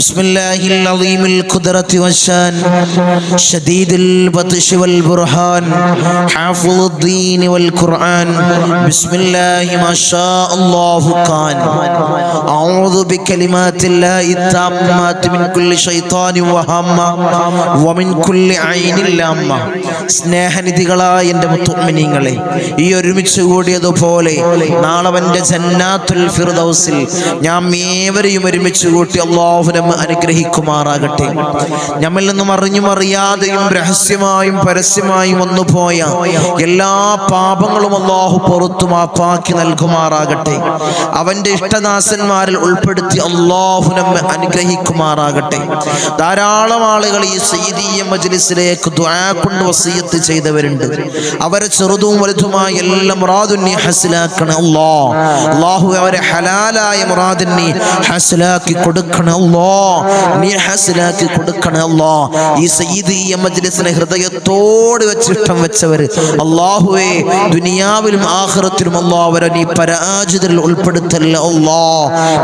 بسم الله العظيم القدرة والشان شديد البطش والبرهان حافظ الدين والقرآن بسم الله ما شاء الله كان أعوذ بكلمات الله التامات من كل شيطان وهم വമിൻ കുല്ലി ഐനിൽ ലാമ്മ. സ്നേഹനിധികളായ എൻ്റെ മുത്തുമിനിങ്ങളെ ഈ ഒരുമിച്ച് കൂടിയതുപോലെ നാളവന്റെ ജന്നാത്തുൽ ഫിർദൗസിൽ ഞാൻ ഏവരെയും ഒരുമിച്ച് കൂട്ടി അള്ളാഹുനം അനുഗ്രഹിക്കുമാറാകട്ടെ. നമ്മിൽ നിന്നും അറിഞ്ഞും അറിയാതെയും രഹസ്യമായും പരസ്യമായും വന്നുപോയ എല്ലാ പാപങ്ങളും അള്ളാഹു പുറത്തു മാപ്പാക്കി നൽകുമാറാകട്ടെ. അവന്റെ ഇഷ്ടദാസന്മാരിൽ ഉൾപ്പെടുത്തി അള്ളാഹു നമ്മെ അനുഗ്രഹിക്കുമാറാകട്ടെ. ധാരാളം ആളുകൾ ഈ സൈദീയ മജ്ലിസിലേക്ക് ദ്വാക്കൊണ്ട് കൊണ്ട് വസീയത്ത് ചെയ്തവരുണ്ട്. അവരെ ചെറുതും വലുതുമായ എല്ലാം മുറാദുന്നി ഹസിലാക്കണം അള്ളാഹ് അവരെ ഹലാലായ മുറാദുന്നി ഹസിലാക്കി കൊടുക്കണം അല്ലാ നീ ഹസിലാക്കി കൊടുക്കണേ അല്ലാ ഈ സയ്യിദീയ മജ്ലിസിനെ ഹൃദയത്തോട് വെച്ച് ഇഷ്ടം വെച്ചവർ അല്ലാഹുവേ ദുനിയാവിലും ആഖിറത്തിലും അല്ലോ അവരെ നീ പരാജിതരിൽ ഉൾപ്പെടുത്തല്ല അല്ലാ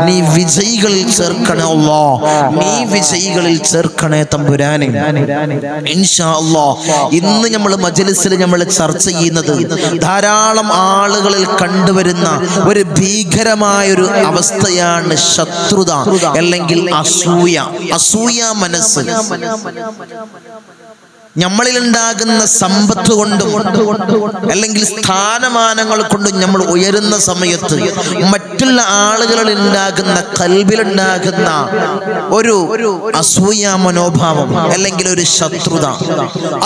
നീ വിജയികളിൽ ചേർക്കണേ അല്ലാ നീ വിജയികളിൽ ചേർക്കണേ തമ്പുരാനെ. ഇൻഷാ അല്ലാ ഇന്ന് നമ്മൾ മജ്ലിസിൽ നമ്മൾ ചർച്ച ചെയ്യുന്നത് ധാരാളം ആളുകളിൽ കണ്ടുവരുന്ന ഒരു ഭീകരമായ ഒരു അവസ്ഥയാണ് ശത്രുത അല്ലെങ്കിൽ അസൂയ. അസൂയ മനസ്സ്. നമ്മളിൽ ഉണ്ടാകുന്ന സമ്പത്ത് കൊണ്ടും അല്ലെങ്കിൽ സ്ഥാനമാനങ്ങൾ കൊണ്ട് നമ്മൾ ഉയരുന്ന സമയത്ത് മറ്റുള്ള ആളുകളിൽ ഉണ്ടാകുന്ന കൽവിലുണ്ടാകുന്ന ഒരു അസൂയ മനോഭാവം അല്ലെങ്കിൽ ഒരു ശത്രുത.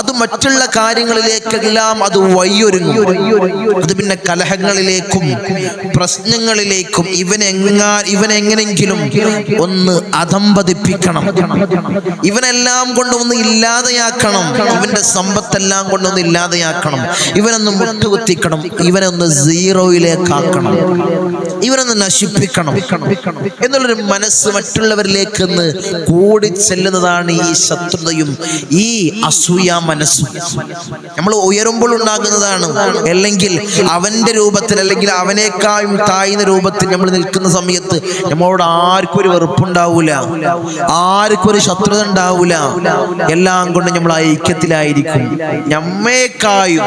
അത് മറ്റുള്ള കാര്യങ്ങളിലേക്കെല്ലാം അത് വയ്യൊരുങ്ങും അത് പിന്നെ കലഹങ്ങളിലേക്കും പ്രശ്നങ്ങളിലേക്കും ഇവനെങ്ങാ ഇവനെങ്ങനെങ്കിലും ഒന്ന് അധംപതിപ്പിക്കണം. ഇവനെല്ലാം കൊണ്ട് ഒന്ന് ഇല്ലാതെയാക്കണം. ഇവന്റെ സമ്പത്തെല്ലാം കൊണ്ടൊന്ന് ഇല്ലാതെയാക്കണം. ഇവനൊന്ന് മുട്ടുകുത്തിക്കണം. ഇവനൊന്ന് സീറോയിലേക്കാക്കണം. ഇവനൊന്ന് നശിപ്പിക്കണം എന്നുള്ളൊരു മനസ്സ് മറ്റുള്ളവരിലേക്ക് കൂടി ചെല്ലുന്നതാണ് ഈ ശത്രുതയും ഈ അസൂയ മനസ്സും. നമ്മൾ ഉയരുമ്പോൾ ഉണ്ടാകുന്നതാണ്. അല്ലെങ്കിൽ അവന്റെ രൂപത്തിൽ അല്ലെങ്കിൽ അവനേക്കാളും താഴ്ന്ന രൂപത്തിൽ നമ്മൾ നിൽക്കുന്ന സമയത്ത് നമ്മളോട് ആർക്കും ഒരു വെറുപ്പുണ്ടാവൂല. ആർക്കും ഒരു ശത്രുത ഉണ്ടാവൂല. എല്ലാം കൊണ്ട് നമ്മൾ ഐക്യത്തിലായിരിക്കും. നമ്മേക്കായും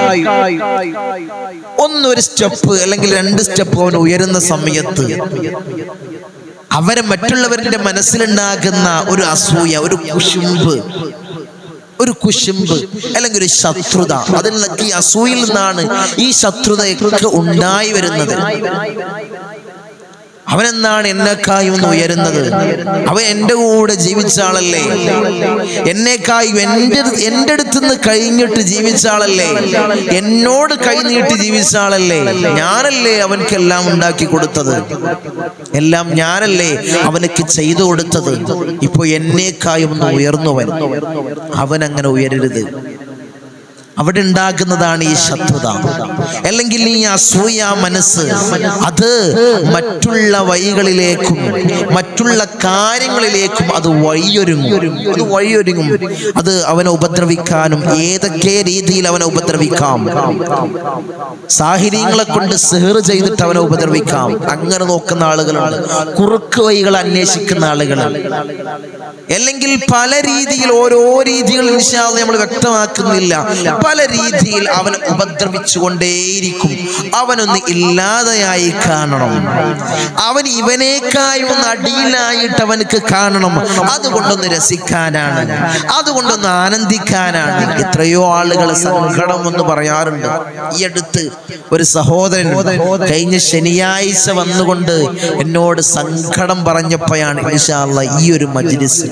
ഒന്നൊരു സ്റ്റെപ്പ് അല്ലെങ്കിൽ രണ്ട് സ്റ്റെപ്പ് അവൻ ഉയരുന്ന സമയത്ത് അവരെ മറ്റുള്ളവരുടെ മനസ്സിലുണ്ടാകുന്ന ഒരു അസൂയ ഒരു കുശുമ്പ് ഒരു കുശുമ്പ് അല്ലെങ്കിൽ ഒരു ശത്രുത. അതിൽ നിന്നൊക്കെ ഈ അസൂയിൽ നിന്നാണ് ഈ ശത്രുതയൊക്കെ ഉണ്ടായി വരുന്നത്. അവനെന്താണ് എന്നെക്കായി ഒന്ന് ഉയരുന്നത്? അവൻ എന്റെ കൂടെ ജീവിച്ച ആളല്ലേ? എന്നെക്കായി എന്റെ എന്റെ അടുത്ത് നിന്ന് കഴിഞ്ഞിട്ട് ജീവിച്ച ആളല്ലേ? എന്നോട് കൈനീട്ടി ജീവിച്ച ആളല്ലേ? ഞാനല്ലേ അവനക്കെല്ലാം ഉണ്ടാക്കി കൊടുത്തത്? എല്ലാം ഞാനല്ലേ അവനക്ക് ചെയ്തു കൊടുത്തത്? ഇപ്പൊ എന്നേക്കായി ഒന്ന് ഉയർന്നു അവൻ അവൻ അങ്ങനെ ഉയരരുത്. അവിടെ ഉണ്ടാകുന്നതാണ് ഈ ശത്രുത. അല്ലെങ്കിൽ ഈ അസൂയ മനസ്സ് അത് മറ്റുള്ള വഴികളിലേക്കും മറ്റുള്ള കാര്യങ്ങളിലേക്കും അത് വഴിയൊരുങ്ങും. അത് വഴിയൊരുങ്ങും. അത് അവനെ ഉപദ്രവിക്കാനും ഏതൊക്കെ രീതിയിൽ അവനെ ഉപദ്രവിക്കാം. സാഹചര്യങ്ങളെ കൊണ്ട് സെഹർ ചെയ്തിട്ട് അവനെ ഉപദ്രവിക്കാം. അങ്ങനെ നോക്കുന്ന ആളുകളാണ് കുറുക്ക് വഴികൾ അന്വേഷിക്കുന്ന ആളുകൾ അല്ലെങ്കിൽ പല രീതിയിൽ ഓരോ രീതികൾ നമ്മൾ വ്യക്തമാക്കുന്നില്ല. പല രീതിയിൽ അവൻ ഉപദ്രവിച്ചുകൊണ്ടേയിരിക്കും. അവനൊന്ന് ഇല്ലാതെയായി കാണണം. അവൻ ഇവനേക്കായി ഒന്ന് അടിയിലായിട്ട് അവനക്ക് കാണണം. അതുകൊണ്ടൊന്ന് രസിക്കാനാണ്. അതുകൊണ്ടൊന്ന് ആനന്ദിക്കാനാണ്. എത്രയോ ആളുകൾ സങ്കടം എന്ന് പറയാറുണ്ട്. ഈ അടുത്ത് ഒരു സഹോദരൻ കഴിഞ്ഞ ശനിയാഴ്ച വന്നുകൊണ്ട് എന്നോട് സങ്കടം പറഞ്ഞപ്പോഴാണ് ഇൻഷാല്ല ഈ ഒരു മജ്ലിസ്.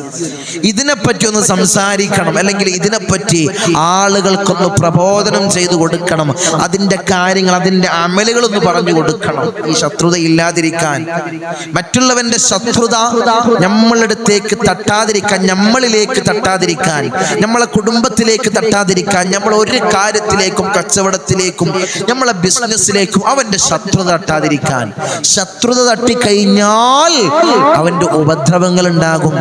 ഇതിനെപ്പറ്റി ഒന്ന് സംസാരിക്കണം. അല്ലെങ്കിൽ ഇതിനെപ്പറ്റി ആളുകൾക്കൊന്ന് ഭാഗത്തുനിന്ന് പ്രബോധനം ചെയ്തു കൊടുക്കണം. അതിന്റെ കാര്യങ്ങൾ അതിന്റെ അമലുകൾ ഒന്ന് പറഞ്ഞു കൊടുക്കണം. ഈ ശത്രുത ഇല്ലാതിരിക്കാൻ. മറ്റുള്ളവന്റെ ശത്രുത നമ്മളടുത്തേക്ക് തട്ടാതിരിക്കാൻ നമ്മളിലേക്ക് തട്ടാതിരിക്കാൻ നമ്മളെ കുടുംബത്തിലേക്ക് തട്ടാതിരിക്കാൻ നമ്മൾ ഒരു കാര്യത്തിലേക്കും കച്ചവടത്തിലേക്കും നമ്മളെ ബിസിനസ്സിലേക്കും അവന്റെ ശത്രുത തട്ടാതിരിക്കാൻ. ശത്രുത തട്ടിക്കഴിഞ്ഞാൽ അവന്റെ ഉപദ്രവങ്ങൾ ഉണ്ടാകും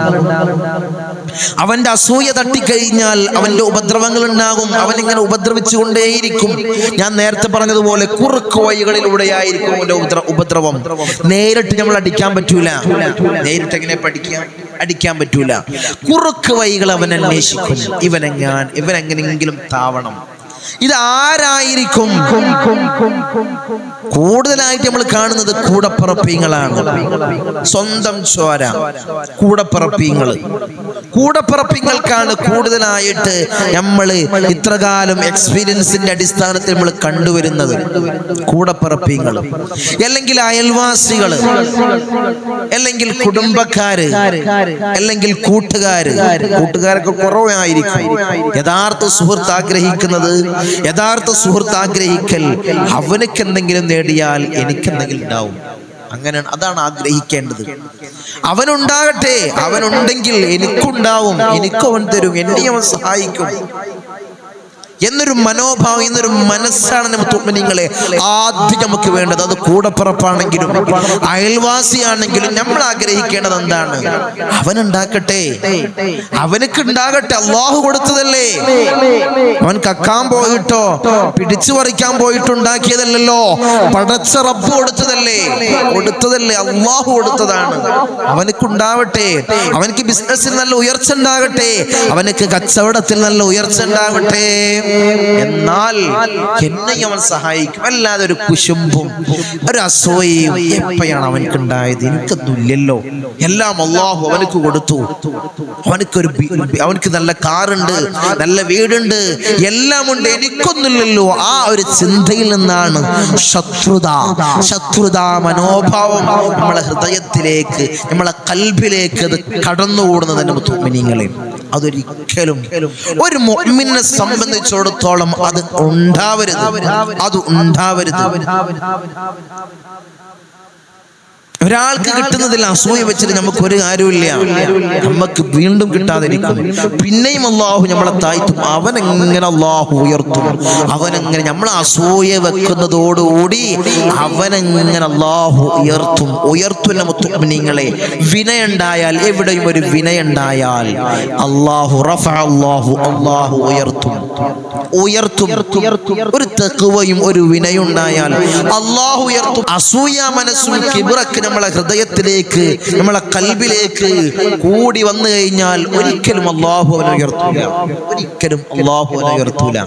അവന്റെ അസൂയ തട്ടിക്കഴിഞ്ഞാൽ അവന്റെ ഉപദ്രവങ്ങൾ ഉണ്ടാകും അവൻ ഇങ്ങനെ ഉപദ്രവിച്ചുകൊണ്ടേയിരിക്കും. ഞാൻ നേരത്തെ പറഞ്ഞതുപോലെ കുറുക്ക് വഴികളിലൂടെയായിരിക്കും അവന്റെ ഉപദ്ര- ഉപദ്രവം. നേരിട്ട് നമ്മൾ അടിക്കാൻ പറ്റൂല. നേരിട്ട് എങ്ങനെ പഠിക്കാം അടിക്കാൻ പറ്റൂല. കുറുക്ക് വഴികൾ അവൻ അന്വേഷിക്കും. ഇവനെങ്ങാൻ ഇവനെങ്ങനെങ്കിലും താവണം. ഇതാരായിരിക്കും? കൂടുതലായിട്ട് നമ്മൾ കാണുന്നത് കൂടപ്പിറപ്പിങ്ങളാണ് സ്വന്തം ചോര കൂടപ്പിറപ്പിങ്ങൾ കൂടപ്പിറപ്പിങ്ങൾക്കാണ് കൂടുതലായിട്ട് നമ്മൾ ഇത്രകാലം എക്സ്പീരിയൻസിന്റെ അടിസ്ഥാനത്തിൽ നമ്മൾ കണ്ടുവരുന്നത്. കൂടപ്പിറപ്പിങ്ങൾ അല്ലെങ്കിൽ അയൽവാസികൾ അല്ലെങ്കിൽ കുടുംബക്കാര് അല്ലെങ്കിൽ കൂട്ടുകാര് കൂട്ടുകാരൊക്കെ കുറവായിരിക്കും. യഥാർത്ഥ സുഹൃത്ത് ആഗ്രഹിക്കുന്നത് യഥാർത്ഥ സുഹൃത്ത് ആഗ്രഹിക്കൽ അവനക്ക് എന്തെങ്കിലും നേടിയാൽ എനിക്ക് എന്തെങ്കിലും ഉണ്ടാവും. അങ്ങനെയാണ് അതാണ് ആഗ്രഹിക്കേണ്ടത്. അവനുണ്ടാകട്ടെ അവനുണ്ടെങ്കിൽ എനിക്കുണ്ടാവും എനിക്കും അവൻ തരും എന്നെ അവൻ സഹായിക്കും. എന്നൊരു മനോഭാവം എന്നൊരു മനസ്സാണ് നമുക്ക് ആദ്യം നമുക്ക് വേണ്ടത്. അത് കൂടപ്പുറപ്പാണെങ്കിലും അയൽവാസിയാണെങ്കിലും നമ്മൾ ആഗ്രഹിക്കേണ്ടത് എന്താണ്? അവൻ ഉണ്ടാക്കട്ടെ അവനക്ക് ഉണ്ടാകട്ടെ അള്ളാഹു കൊടുത്തതല്ലേ. അവൻ കക്കാൻ പോയിട്ടോ പിടിച്ചു പറിക്കാൻ പോയിട്ടുണ്ടാക്കിയതല്ലോ പടച്ച റബ്ബ് കൊടുത്തതല്ലേ. കൊടുത്തതല്ലേ. അള്ളാഹു കൊടുത്തതാണ്. അവനക്കുണ്ടാവട്ടെ. അവനക്ക് ബിസിനസ്സിൽ നല്ല ഉയർച്ച ഉണ്ടാകട്ടെ. അവനക്ക് കച്ചവടത്തിൽ നല്ല ഉയർച്ച ഉണ്ടാവട്ടെ. എന്നാൽ എന്നെ അവൻ സഹായിക്കും. അല്ലാതെ ഒരു കുശുമ്പും ഒരു അസൂയയും എപ്പോഴാണ് അവനക്ക് ഉണ്ടായത് എനിക്കൊന്നുമില്ലല്ലോ. എല്ലാം അള്ളാഹു അവനക്ക് കൊടുത്തു. അവനക്കൊരു അവനക്ക് നല്ല കാറുണ്ട് നല്ല വീടുണ്ട് എല്ലാം ഉണ്ട്. എനിക്കൊന്നുമില്ലല്ലോ. ആ ഒരു ചിന്തയിൽ നിന്നാണ് ശത്രുത ശത്രുത മനോഭാവം നമ്മളെ ഹൃദയത്തിലേക്ക് നമ്മളെ കൽബിലേക്ക് അത് കടന്നുകൂടുന്നത് എന്റെ അതൊരിക്കലും ഒരു മുഅ്മിനെ സംബന്ധിച്ചിടത്തോളം അത് ഉണ്ടാവരുത്. അത് ഉണ്ടാവരുത്. ഒരാൾക്ക് കിട്ടുന്നതിൽ അസൂയ വെച്ചിട്ട് നമുക്ക് ഒരു കാര്യമില്ല നമുക്ക് വീണ്ടും കിട്ടാതിരിക്കും പിന്നെയും അള്ളാഹു നമ്മളെ താഴ്ത്തും. അവൻ എങ്ങനെ അള്ളാഹു ഉയർത്തും? അവനെങ്ങനെ നമ്മൾ അസൂയ വെക്കുന്നതോടുകൂടി അവനെങ്ങനെ അള്ളാഹു ഉയർത്തും? ഉയർത്തുന്ന മുത്തുമിനിങ്ങളെ വിനയുണ്ടായാൽ എവിടെയും ഒരു വിനയുണ്ടായാൽ അള്ളാഹു റഫ അള്ളാഹു അള്ളാഹു ഉയർത്തും. ഉയർത്തും. ഒരു തെക്കുവയും ഒരു വിനയുണ്ടായാൽ അള്ളാഹു ഉയർത്തും. അസൂയ മനസ്സും കിബിറക്ക് നമ്മളെ ഹൃദയത്തിലേക്ക് നമ്മളെ കൽബിലേക്ക് കൂടി വന്നു കഴിഞ്ഞാൽ ഒരിക്കലും അള്ളാഹു അവനെ ഉയർത്തൂല. ഒരിക്കലും അള്ളാഹു അവനെ ഉയർത്തൂല.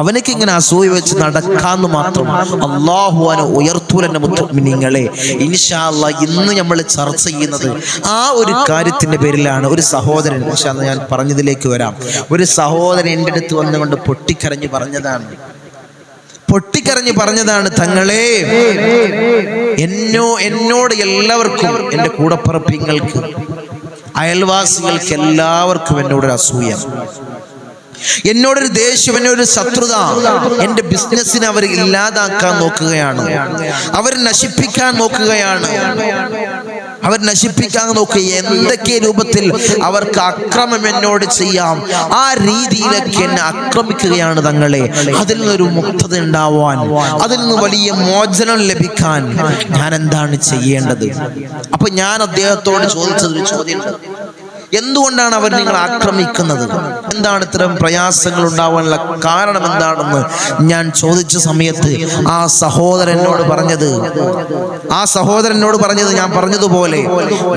അവനക്ക് ഇങ്ങനെ അസൂയ വെച്ച് നടക്കാന്ന് മാത്രം അള്ളാഹു അവനെ ഉയർത്തൂലെന്നെ മുത്തമിനിങ്ങളെ. ഇൻഷാല്ല ഇന്ന് നമ്മൾ ചർച്ച ചെയ്യുന്നത് ആ ഒരു കാര്യത്തിന്റെ പേരിലാണ്. ഒരു സഹോദരൻ ഞാൻ പറഞ്ഞതിലേക്ക് വരാം. ഒരു സഹോദരൻ എന്റെ അടുത്ത് വന്നുകൊണ്ട് പൊട്ടിക്കരഞ്ഞ് പറഞ്ഞതാണ്. പൊട്ടിക്കരഞ്ഞ് പറഞ്ഞതാണ് തങ്ങളെ എന്നോ എന്നോട് എല്ലാവർക്കും എന്റെ കൂടപ്പിറപ്പിങ്ങൾക്ക് അയൽവാസികൾക്ക് എല്ലാവർക്കും എന്നോട് ഒരു അസൂയ. എന്നോടൊരു ദേഷ്യം എന്നൊരു ശത്രുത എന്റെ ബിസിനസ്സിനെ അവർ ഇല്ലാതാക്കാൻ നോക്കുകയാണ്. അവർ നശിപ്പിക്കാൻ നോക്കുകയാണ്. അവർ നശിപ്പിക്കാൻ നോക്കുക എന്തൊക്കെ രൂപത്തിൽ അവർക്ക് അക്രമം എന്നോട് ചെയ്യാം. ആ രീതിയിലൊക്കെ എന്നെ ആക്രമിക്കുകയാണ് തങ്ങളെ. അതിൽ നിന്നൊരു മുക്തത ഉണ്ടാവാൻ അതിൽ നിന്ന് വലിയ മോചനം ലഭിക്കാൻ ഞാൻ എന്താണ് ചെയ്യേണ്ടത്? അപ്പൊ ഞാൻ അദ്ദേഹത്തോട് ചോദിച്ചതൊരു ചോദ്യം എന്തുകൊണ്ടാണ് അവർ നിങ്ങൾ ആക്രമിക്കുന്നത്? എന്താണ് ഇത്തരം പ്രയാസങ്ങൾ ഉണ്ടാവാനുള്ള കാരണം എന്താണെന്ന് ഞാൻ ചോദിച്ച സമയത്ത് ആ സഹോദരനോട് പറഞ്ഞത് ആ സഹോദരനോട് പറഞ്ഞത് ഞാൻ പറഞ്ഞതുപോലെ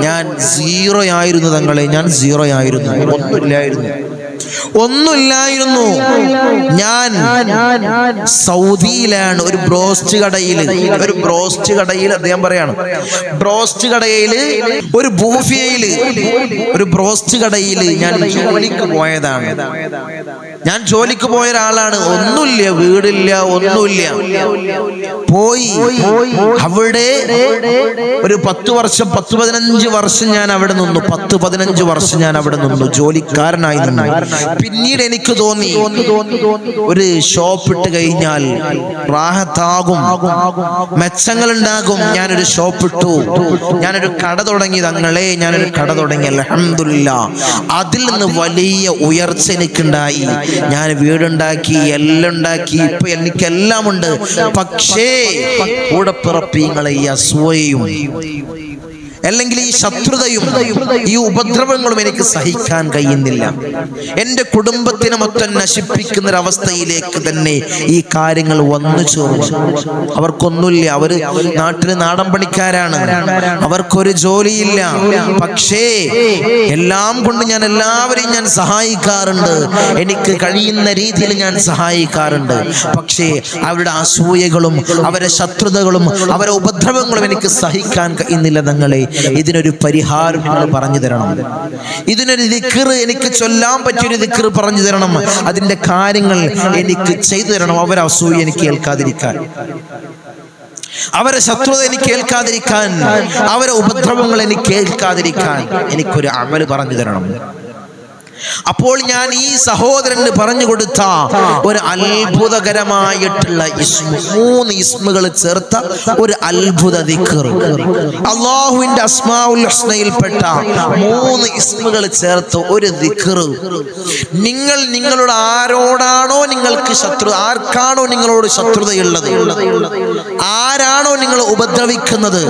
ഞാൻ സീറോ ആയിരുന്നു തങ്ങളെ ഞാൻ സീറോ ആയിരുന്നു ഒന്നുമില്ലായിരുന്നു. ഒന്നുമില്ലായിരുന്നു. ഞാൻ സൗദിയിലാണ് ഒരു ബ്രോസ്റ്റ് കടയിൽ ഒരു ബ്രോസ്റ്റ് കടയിൽ അദ്ദേഹം പറയാണ് ബ്രോസ്റ്റ് കടയിൽ ഒരു ബൂഫിയയിൽ ഒരു ബ്രോസ്റ്റ് കടയിൽ ഞാൻ ജോലിക്ക് പോയതാണ്. ഞാൻ ജോലിക്ക് പോയ ഒരാളാണ്. ഒന്നുമില്ല വീടില്ല ഒന്നുമില്ല. പോയി. അവിടെ ഒരു പത്ത് വർഷം പത്ത് പതിനഞ്ച് വർഷം ഞാൻ അവിടെ നിന്നു. പത്ത് പതിനഞ്ച് വർഷം ഞാൻ അവിടെ നിന്നു. ജോലിക്കാരനായി നിന്നു. പിന്നീട് എനിക്ക് തോന്നി ഒരു ഷോപ്പ് ഇട്ട് കഴിഞ്ഞാൽ റാഹത്താകും മെച്ചങ്ങൾ ഉണ്ടാകും ഞാനൊരു ഷോപ്പ് ഇട്ടു. ഞാനൊരു കട തുടങ്ങി തങ്ങളെ ഞാനൊരു കട തുടങ്ങി. അലഹമില്ല അതിൽ നിന്ന് വലിയ ഉയർച്ച എനിക്കുണ്ടായി. ഞാൻ വീടുണ്ടാക്കി എല്ലാം ഉണ്ടാക്കി ഇപ്പൊ എനിക്കെല്ലാം ഉണ്ട് പക്ഷേ കൂടെ പിറപ്പിങ്ങളെ ഈ അസൂയയും അല്ലെങ്കിൽ ഈ ശത്രുതയും ഈ ഉപദ്രവങ്ങളും എനിക്ക് സഹിക്കാൻ കഴിയുന്നില്ല. എന്റെ കുടുംബത്തിനെ മൊത്തം നശിപ്പിക്കുന്ന ഒരവസ്ഥയിലേക്ക് തന്നെ ഈ കാര്യങ്ങൾ വന്നു ചേർന്നു. അവർക്കൊന്നുമില്ല. അവർ നാട്ടിലെ നാടൻ പണിക്കാരാണ്. അവർക്കൊരു ജോലിയില്ല. പക്ഷേ എല്ലാം കൊണ്ട് ഞാൻ എല്ലാവരെയും ഞാൻ സഹായിക്കാറുണ്ട്. എനിക്ക് കഴിയുന്ന രീതിയിൽ ഞാൻ സഹായിക്കാറുണ്ട്. പക്ഷേ അവരുടെ അസൂയകളും അവരുടെ ശത്രുതകളും അവരുടെ ഉപദ്രവങ്ങളും എനിക്ക് സഹിക്കാൻ കഴിയുന്നില്ല തങ്ങളെ ഇതിനൊരു പരിഹാരം നിങ്ങൾ പറഞ്ഞു തരണം. ഇതിനൊരു ദിക്കറ് എനിക്ക് ചൊല്ലാൻ പറ്റിയൊരു ദിക്കറ് പറഞ്ഞു തരണം. അതിന്റെ കാര്യങ്ങൾ എനിക്ക് ചെയ്തു തരണം. അവരെ അസൂയ എനിക്ക് കേൾക്കാതിരിക്കാൻ അവരെ ശത്രുത എനിക്ക് കേൾക്കാതിരിക്കാൻ അവരെ ഉപദ്രവങ്ങൾ എനിക്ക് കേൾക്കാതിരിക്കാൻ എനിക്കൊരു അമൽ പറഞ്ഞു തരണം. അപ്പോൾ ഞാൻ ഈ സഹോദരന് പറഞ്ഞു കൊടുത്ത ഒരു അത്ഭുതകരമായിട്ടുള്ള ഇസ്മു മൂന്ന് ഇസ്മുകൾ ചേർത്ത ഒരു അത്ഭുത ദിക്ർ. അള്ളാഹുവിന്റെ അസ്മാഉൽ ഹുസ്നയിൽപ്പെട്ട മൂന്ന് ഇസ്മുകൾ ചേർത്ത് ഒരു ദിക്ർ. നിങ്ങൾ നിങ്ങളുടെ ആരോടാണോ നിങ്ങൾക്ക് ശത്രു ആർക്കാണോ നിങ്ങളോട് ശത്രുതയുള്ളത്? ആരാണോ നിങ്ങൾ ഉപദ്രവിക്കുന്നത്?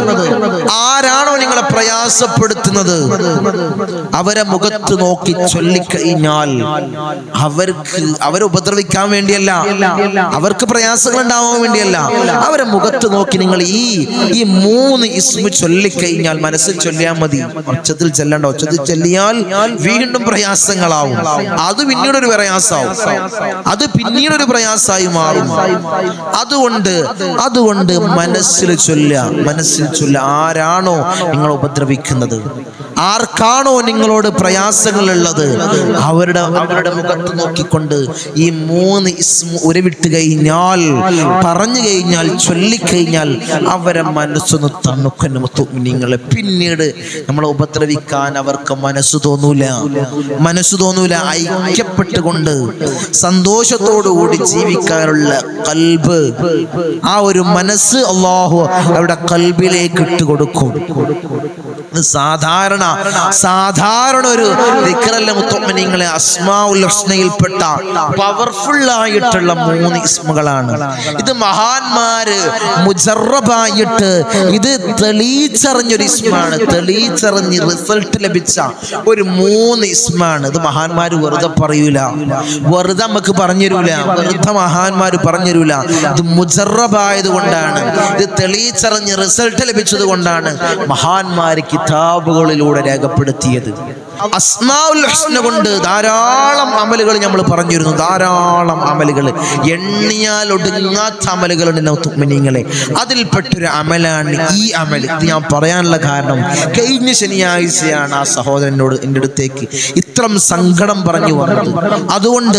ആരാണോ നിങ്ങളെ പ്രയാസപ്പെടുത്തുന്നത്? അവരെ മുഖത്ത് നോക്കി ചൊല്ലിക്കഴിഞ്ഞാൽ അവർക്ക് അവരെ ഉപദ്രവിക്കാൻ വേണ്ടിയല്ല. അവർക്ക് പ്രയാസങ്ങൾ ഉണ്ടാവാൻ വേണ്ടിയല്ല. അവരെ മുഖത്ത് നോക്കി നിങ്ങൾ ഈ ഈ മൂന്ന് ഇസ്മു ചൊല്ലിക്കഴിഞ്ഞാൽ മനസ്സിൽ ചൊല്ലിയാൽ മതി. ഒച്ചത്തിൽ ചെല്ലണ്ട. ഒച്ചത്തിൽ ചൊല്ലിയാൽ വീണ്ടും പ്രയാസങ്ങളാവും. അത് പിന്നീട് ഒരു പ്രയാസമാവും അത് പിന്നീട് ഒരു പ്രയാസമായി മാറും. അതുകൊണ്ട് അതുകൊണ്ട് മനസ്സിൽ ചൊല്ല മനസ്സിൽ ചൊല്ല ആരാണോ നിങ്ങൾ ഉപദ്രവിക്കുന്നത്? ആർക്കാണോ നിങ്ങളോട് പ്രയാസങ്ങൾ ഉള്ളത് അവരുടെ അവരുടെ മുഖത്ത് നോക്കിക്കൊണ്ട് ഈ മൂന്ന് ഇസ്മു ഉരവിട്ട് കഴിഞ്ഞാൽ പറഞ്ഞു കഴിഞ്ഞാൽ ചൊല്ലിക്കഴിഞ്ഞാൽ അവരെ മനസ്സൊന്ന് തണുക്കുന്ന നിങ്ങളെ പിന്നീട് നമ്മളെ ഉപദ്രവിക്കാൻ അവർക്ക് മനസ്സ് തോന്നൂല. മനസ്സ് തോന്നൂല. ഐക്യപ്പെട്ടുകൊണ്ട് സന്തോഷത്തോടുകൂടി ജീവിക്കാനുള്ള കൽബ് ആ ഒരു മനസ്സ് അള്ളാഹു അവരുടെ കൽബിലേക്ക് ഇട്ട് കൊടുക്കും. സാധാരണ സാധാരണ ഒരു മുത്തമ്മനിങ്ങളെ അസ്മാഉൽ ഹുസ്നയിൽപ്പെട്ട പവർഫുൾ ആയിട്ടുള്ള മൂന്ന് ഇസ്മുകളാണ്. ഇത് മഹാന്മാര് മുജറബായിട്ട് ഇത് തെളിയിച്ചറിഞ്ഞൊരു ഇസ്മാണ്. തെളിയിച്ചറിഞ്ഞ് റിസൾട്ട് ലഭിച്ച ഒരു മൂന്ന് ഇസ്മാണ്. ഇത് മഹാന്മാര് വെറുതെ പറയൂല. വെറുതെ നമുക്ക് പറഞ്ഞുതരൂല. വെറുതെ മഹാന്മാര് പറഞ്ഞുതരൂല. ഇത് മുജറബായത് കൊണ്ടാണ്. ഇത് തെളിയിച്ചറിഞ്ഞ് റിസൾട്ട് ലഭിച്ചത് കൊണ്ടാണ് മഹാന്മാര് കിതാബുകളിലൂടെ രേഖപ്പെടുത്തിയത്. അസ്മാഉൽ ഹുസ്ന കൊണ്ട് ധാരാളം അമലുകൾ നമ്മൾ പറഞ്ഞിരുന്നു. ധാരാളം അമലുകൾ എണ്ണിയാൽ ഒടുങ്ങാത്ത അമലുകളുണ്ട് നൗത്തുമിനിങ്ങളെ അതിൽപ്പെട്ടൊരു അമലാണ് ഈ അമൽ ഇത് ഞാൻ പറയാനുള്ള കാരണം കഴിഞ്ഞ ശനിയാഴ്ചയാണ് ആ സഹോദരനോട് എന്റെ അടുത്തേക്ക് ഇത്രം സങ്കടം പറഞ്ഞു വന്നത്. അതുകൊണ്ട്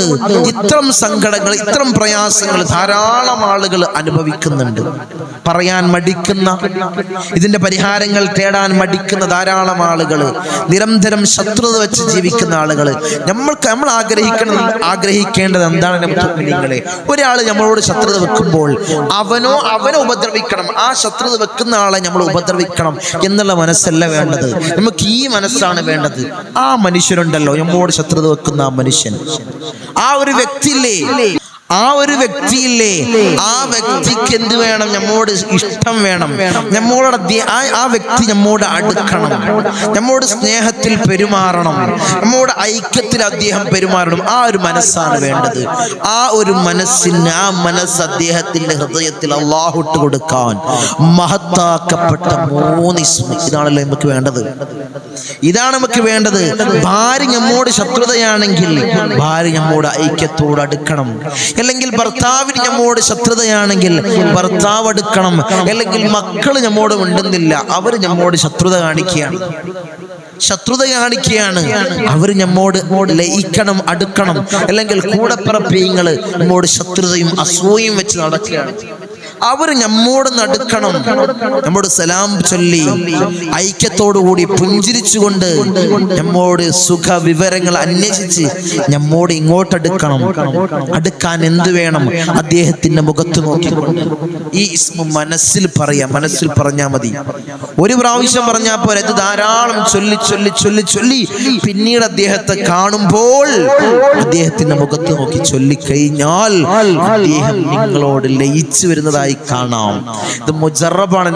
ഇത്രം സങ്കടങ്ങൾ ഇത്രം പ്രയാസങ്ങൾ ധാരാളം ആളുകൾ അനുഭവിക്കുന്നുണ്ട്. പറയാൻ മടിക്കുന്ന ഇതിന്റെ പരിഹാരങ്ങൾ തേടാൻ മടിക്കുന്ന ധാരാളം ആളുകൾ നിരന്തരം ശത്രുത വെച്ച് ജീവിക്കുന്ന ആളുകൾ നമ്മൾക്ക് നമ്മൾ ആഗ്രഹിക്കണം ആഗ്രഹിക്കേണ്ടത് എന്താണ് നിങ്ങളെ ഒരാൾ നമ്മളോട് ശത്രുത വെക്കുമ്പോൾ അവനോ അവനെ ഉപദ്രവിക്കണം. ആ ശത്രുത വെക്കുന്ന ആളെ നമ്മൾ ഉപദ്രവിക്കണം എന്നുള്ള മനസ്സല്ല വേണ്ടത്. നമുക്ക് ഈ മനസ്സാണ് വേണ്ടത്. ആ മനുഷ്യരുണ്ടല്ലോ. നമ്മളോട് ശത്രുത വെക്കുന്ന ആ മനുഷ്യൻ. ആ ഒരു വ്യക്തിയില്ലേ? ആ ഒരു വ്യക്തിയില്ലേ? ആ വ്യക്തിക്ക് എന്ത് വേണം? നമ്മോട് ഇഷ്ടം വേണം. നമ്മോട് ആ വ്യക്തി നമ്മോട് അടുക്കണം. നമ്മോട് സ്നേഹത്തിൽ പെരുമാറണം. നമ്മോട് ഐക്യത്തിൽ അദ്ദേഹം പെരുമാറണം. ആ ഒരു മനസ്സാണ് വേണ്ടത്. ആ ഒരു മനസ്സിന് ആ മനസ്സ് അദ്ദേഹത്തിന്റെ ഹൃദയത്തിൽ അള്ളാഹുട്ട് കൊടുക്കാൻ മഹത്താക്കപ്പെട്ട മൂന്ന് ഇതാണല്ലോ നമുക്ക് വേണ്ടത്. ഇതാണ് നമുക്ക് വേണ്ടത്. ഭാര്യ നമ്മോട് ശത്രുതയാണെങ്കിൽ ഭാര്യ നമ്മോട് ഐക്യത്തോട് അടുക്കണം. അല്ലെങ്കിൽ ഭർത്താവിന് നമ്മോട് ശത്രുതയാണെങ്കിൽ ഭർത്താവ് എടുക്കണം അല്ലെങ്കിൽ മക്കൾ നമ്മോട് മിണ്ടുന്നില്ല. അവർ നമ്മോട് ശത്രുത കാണിക്കുകയാണ്. ശത്രുത കാണിക്കുകയാണ്. അവർ നമ്മോട് ലയിക്കണം അടുക്കണം. അല്ലെങ്കിൽ കൂടപ്പിറപ്പിയങ്ങൾ നമ്മോട് ശത്രുതയും അസൂയയും വെച്ച് നടക്കുകയാണ്. അവർ നമ്മോട് നടുക്കണം. നമ്മോട് സലാം ചൊല്ലി ഐക്യത്തോടുകൂടി പുഞ്ചിരിച്ചുകൊണ്ട് നമ്മോട് സുഖ വിവരങ്ങൾ അന്വേഷിച്ച് നമ്മോട് ഇങ്ങോട്ട് അടുക്കണം അടുക്കാൻ എന്ത് വേണം? അദ്ദേഹത്തിന്റെ മുഖത്ത് നോക്കിക്കൊണ്ട്. ഈ ഇസ്മു മനസ്സിൽ പറയാം മനസ്സിൽ പറഞ്ഞാൽ മതി. ഒരു പ്രാവശ്യം പറഞ്ഞാൽ പോലെ ഇത് ധാരാളം ചൊല്ലി ചൊല്ലി ചൊല്ലി ചൊല്ലി. പിന്നീട് അദ്ദേഹത്തെ കാണുമ്പോൾ അദ്ദേഹത്തിന്റെ മുഖത്ത് നോക്കി ചൊല്ലിക്കഴിഞ്ഞാൽ അദ്ദേഹം നിങ്ങളോട് ലയിച്ചു വരുന്നതായി കാണാം. ഇത് മുജറബാണ്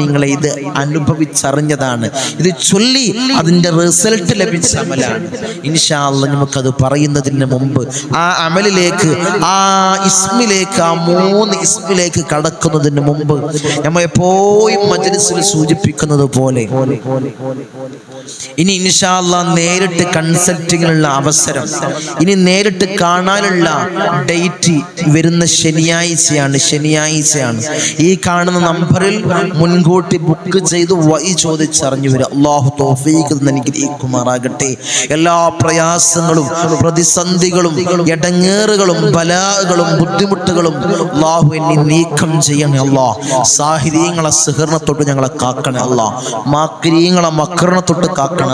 നിങ്ങളെ ഇത് അനുഭവിച്ചറിഞ്ഞതാണ്. ഇത് ചൊല്ലി അതിന്റെ റിസൾട്ട് ലഭിച്ച അമലാണ്. ഇൻഷാല്ല നമുക്കത് പറയുന്നതിന് മുമ്പ് ആ അമലിലേക്ക് ആ ഇസ്മിലേക്ക് ആ മൂന്ന് ഇസ്മിലേക്ക് കടക്കുന്നതിന് മുമ്പ് നമ്മൾ എപ്പോഴും മജ്ലിസിൽ സൂചിപ്പിക്കുന്നത് പോലെ. ഇനി ഇൻഷാല്ല നേരിട്ട് കൺസൾട്ടിങ്ങിനുള്ള അവസരം ഇനി നേരിട്ട് കാണാനുള്ള ഡേറ്റ് വരുന്ന ശനിയാഴ്ചയാണ് ശനിയാഴ്ചയാണ്. ഈ കാണുന്ന നമ്പറിൽ മുൻകൂട്ടി ബുക്ക് ചെയ്ത് വൈ ചോദിച്ചറിഞ്ഞു വരും. അള്ളാഹു തോഫീക്ക് എല്ലാ പ്രയാസങ്ങളും പ്രതിസന്ധികളും എടങ്ങേറുകളും ബലാകളും ബുദ്ധിമുട്ടുകളും അള്ളാഹു എന്നെ നീക്കം ചെയ്യണേ അള്ളാഹ് സാഹിര്യങ്ങളെ സഹകരണത്തൊട്ട് ഞങ്ങളെ കാക്കണേ അള്ളാഹ് മാക്രീങ്ങളെ മക്കറിനെ കാക്കണേ തൊട്ട്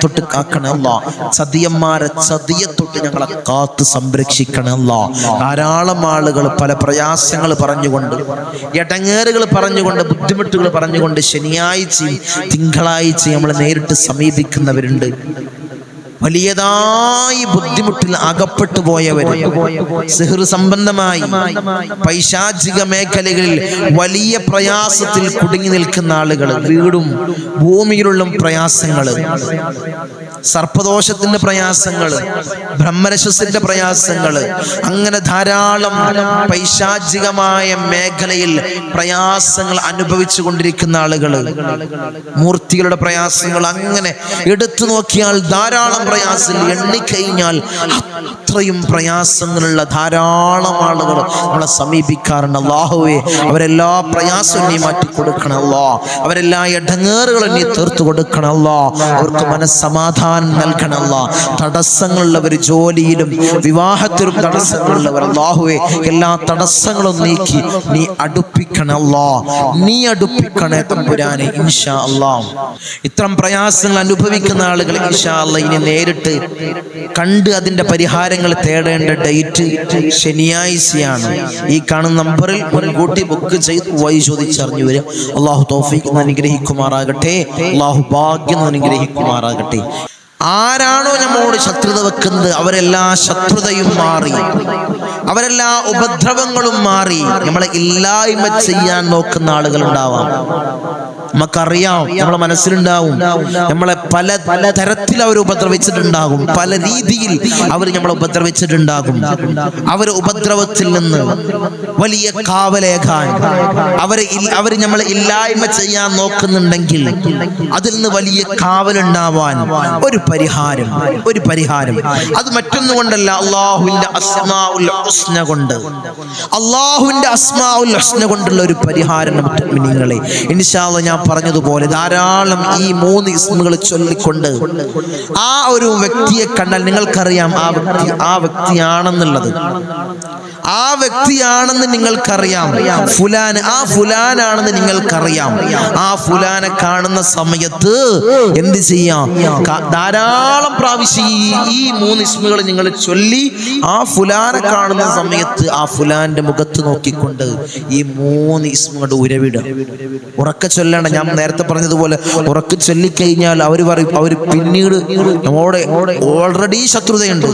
തൊട്ട് തൊട്ട് തൊട്ട് ഞങ്ങളെ കാത്ത് ധാരാളം ആളുകൾ പല പ്രയാസങ്ങൾ പറഞ്ഞുകൊണ്ട് എടങ്ങേറുകൾ പറഞ്ഞുകൊണ്ട് ബുദ്ധിമുട്ടുകൾ പറഞ്ഞുകൊണ്ട് ശനിയാഴ്ചയും തിങ്കളാഴ്ചയും നമ്മൾ നേരിട്ട് സമീപിക്കുന്നവരുണ്ട്. വലിയതായി ബുദ്ധിമുട്ടിൽ അകപ്പെട്ടു പോയവർ സിഹർ സംബന്ധമായി പൈശാചിക മേഖലകളിൽ വലിയ പ്രയാസത്തിൽ കുടുങ്ങി നിൽക്കുന്ന ആളുകൾ വീടും ഭൂമിയിലുള്ള പ്രയാസങ്ങൾ സർപ്പദോഷത്തിന്റെ പ്രയാസങ്ങൾ ബ്രഹ്മരശസിന്റെ പ്രയാസങ്ങൾ അങ്ങനെ ധാരാളം പൈശാചികമായ മേഖലയിൽ പ്രയാസങ്ങൾ അനുഭവിച്ചു കൊണ്ടിരിക്കുന്ന ആളുകൾ മൂർത്തികളുടെ പ്രയാസങ്ങൾ അങ്ങനെ എടുത്തു നോക്കിയാൽ ധാരാളം പ്രയാസങ്ങൾ എണ്ണിക്കഴിഞ്ഞാൽ അത്രയും പ്രയാസങ്ങളുള്ള ധാരാളം ആളുകൾ നമ്മളെ സമീപിക്കാറുണ്ട്. അള്ളാഹുവേ അവരെല്ലാ പ്രയാസവും നീ മാറ്റി കൊടുക്കണം അല്ലാ. അവരെല്ലാ ഇടങ്ങേറുകളും നീ തീർത്തു കൊടുക്കണം അല്ലാ. അവർക്ക് മനസ്സമാധാനം നൽകണം അല്ലാ. തടസ്സങ്ങളുള്ളവർ ജോലിയിലും വിവാഹത്തിലും തടസ്സങ്ങളുള്ളവർ അള്ളാഹുവേ എല്ലാ തടസ്സങ്ങളും നീക്കി നീ അടുപ്പിക്കണം അല്ലാ. നീ അടുപ്പിക്കണേ തമ്പുരാനെ ഇൻഷാ അല്ലാ. ഇത്തരം പ്രയാസങ്ങൾ അനുഭവിക്കുന്ന ആളുകൾ ഇൻഷാ അല്ല ഇനി നേരിട്ട് കണ്ട് അതിന്റെ പരിഹാരങ്ങൾ തേടേണ്ട ഡേറ്റ് ശനിയാഴ്ചയാണ്. ഈ കാണുന്ന നമ്പറിൽ മുൻകൂട്ടി ബുക്ക് ചെയ്ത് വഴി ചോദിച്ചറിഞ്ഞു വരും അള്ളാഹു തോഫിക്ക് അനുഗ്രഹിക്കുമാറാകട്ടെ. അള്ളാഹു ഭാഗ്യം അനുഗ്രഹിക്കുമാറാകട്ടെ. ആരാണോ നമ്മോട് ശത്രുത വെക്കുന്നത് അവരെല്ലാ ശത്രുതയും മാറി. അവരെല്ലാ ഉപദ്രവങ്ങളും മാറി. നമ്മളെ ഇല്ലായ്മ ചെയ്യാൻ നോക്കുന്ന ആളുകൾ ഉണ്ടാവാം. നമുക്കറിയാം നമ്മളെ മനസ്സിലുണ്ടാവും. നമ്മളെ പല പല തരത്തിൽ അവർ ഉപദ്രവിച്ചിട്ടുണ്ടാകും. പല രീതിയിൽ അവർ നമ്മളെ ഉപദ്രവിച്ചിട്ടുണ്ടാകും. അവർ ഉപദ്രവത്തിൽ നിന്ന് വലിയ കാവലേഖാൻ അവരെ അവർ നമ്മളെ ഇല്ലായ്മ ചെയ്യാൻ നോക്കുന്നുണ്ടെങ്കിൽ അതിൽ നിന്ന് വലിയ കാവലുണ്ടാവാൻ ഒരു പരിഹാരം ഒരു പരിഹാരം. അത് മറ്റൊന്നും കൊണ്ടല്ല അള്ളാഹുവിന്റെ അസ്മാഉൽ ഹുസ്ന കൊണ്ട്. അള്ളാഹുവിന്റെ അസ്മാഉൽ ഹുസ്ന കൊണ്ടുള്ള ഒരു പരിഹാരം നിങ്ങളെ. അള്ളാഹ് ഞാൻ പറഞ്ഞതുപോലെ ധാരാളം ഈ മൂന്ന് ഇസ്മുകൾ ചൊല്ലിക്കൊണ്ട് ആ ഒരു വ്യക്തിയെ കണ്ടാൽ നിങ്ങൾക്കറിയാം ആ വ്യക്തി ആ വ്യക്തിയാണെന്നുള്ളത്. ആ വ്യക്തിയാണെന്ന് നിങ്ങൾക്കറിയാം. ഫുലാൻ ആ ഫുലാനാണെന്ന് നിങ്ങൾക്കറിയാം. ആ ഫുലാനെ കാണുന്ന സമയത്ത് എന്ത് ചെയ്യാം? ധാരാളം പ്രാവശ്യം ഈ മൂന്ന് ഇസ്മുകൾ നിങ്ങൾ ചൊല്ലി ആ ഫുലാനെ കാണുന്ന സമയത്ത് ആ ഫുലാന്റെ മുഖത്ത് നോക്കിക്കൊണ്ട് ഈ മൂന്ന് ഇസ്മുകളുടെ ഉരവിട ഉറക്ക ചൊല്ലണം. ഞാൻ നേരത്തെ പറഞ്ഞതുപോലെ ഉറക്കി ചൊല്ലിക്കഴിഞ്ഞാൽ അവർ പറയും അവർ പിന്നീട് ഓൾറെഡി ശത്രുതയുണ്ട്.